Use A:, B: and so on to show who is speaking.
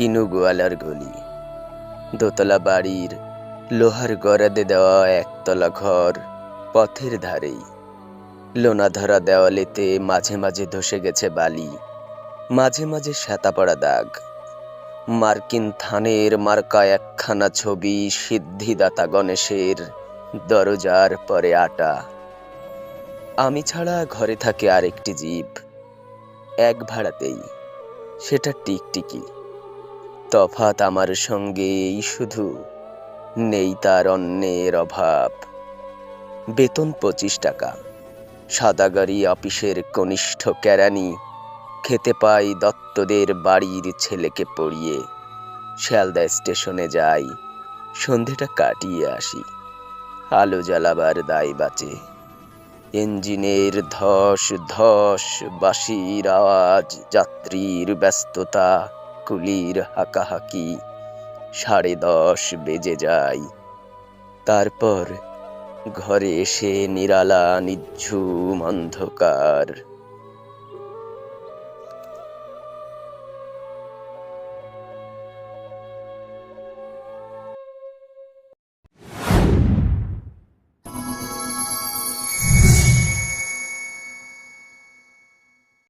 A: কিনু গোয়ালার গলি। দোতলা বাড়ির লোহার গড়াদে দেওয়া একতলা ঘর পথের ধারেই। লোনা ধরা দেওয়ালেতে মাঝে মাঝে ধসে গেছে বালি, মাঝে মাঝে শ্যাতা পড়া দাগ। মার্কিন থানের মার্কা একখানা ছবি সিদ্ধিদাতা গণেশের দরজার পরে আটা। আমি ছাড়া ঘরে থাকে আরেকটি জীব, এক ভাড়াতেই, সেটা টিকটিকি। তফাৎ আমার সঙ্গে এই শুধু, নেই তার অন্যের অভাব। বেতন পঁচিশ টাকা, সাদাগাড়ি অফিসের কনিষ্ঠ কেরানি, খেতে পাই দত্তদের বাড়ির ছেলেকে পড়িয়ে। শিয়ালদা স্টেশনে যাই, সন্ধেটা কাটিয়ে আসি, আলো জ্বালাবার দায় বাঁচে। ইঞ্জিনের ধস ধস বাঁশির আওয়াজ, যাত্রীর ব্যস্ততা কুলির হাকাহাকি। সাড়ে দশ বেজে যায়। তারপর ঘরে এসে নিরালা নিঝুম অন্ধকার।